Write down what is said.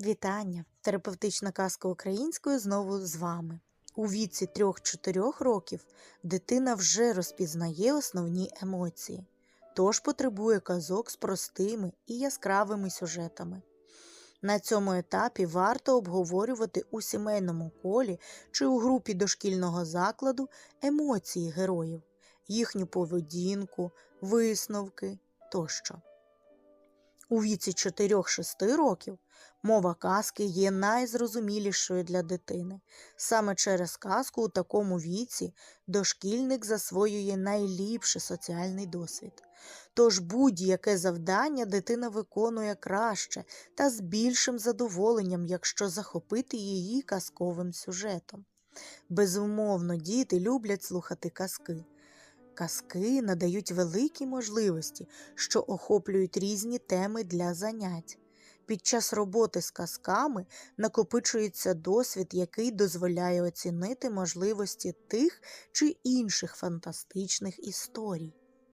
Вітання! Терапевтична казка українською знову з вами. У віці 3-4 років дитина вже розпізнає основні емоції, тож потребує казок з простими і яскравими сюжетами. На цьому етапі варто обговорювати у сімейному колі чи у групі дошкільного закладу емоції героїв, їхню поведінку, висновки тощо. У віці 4-6 років мова казки є найзрозумілішою для дитини. Саме через казку у такому віці дошкільник засвоює найліпший соціальний досвід. Тож будь-яке завдання дитина виконує краще та з більшим задоволенням, якщо захопити її казковим сюжетом. Безумовно, діти люблять слухати казки. Казки надають великі можливості, що охоплюють різні теми для занять. Під час роботи з казками накопичується досвід, який дозволяє оцінити можливості тих чи інших фантастичних історій.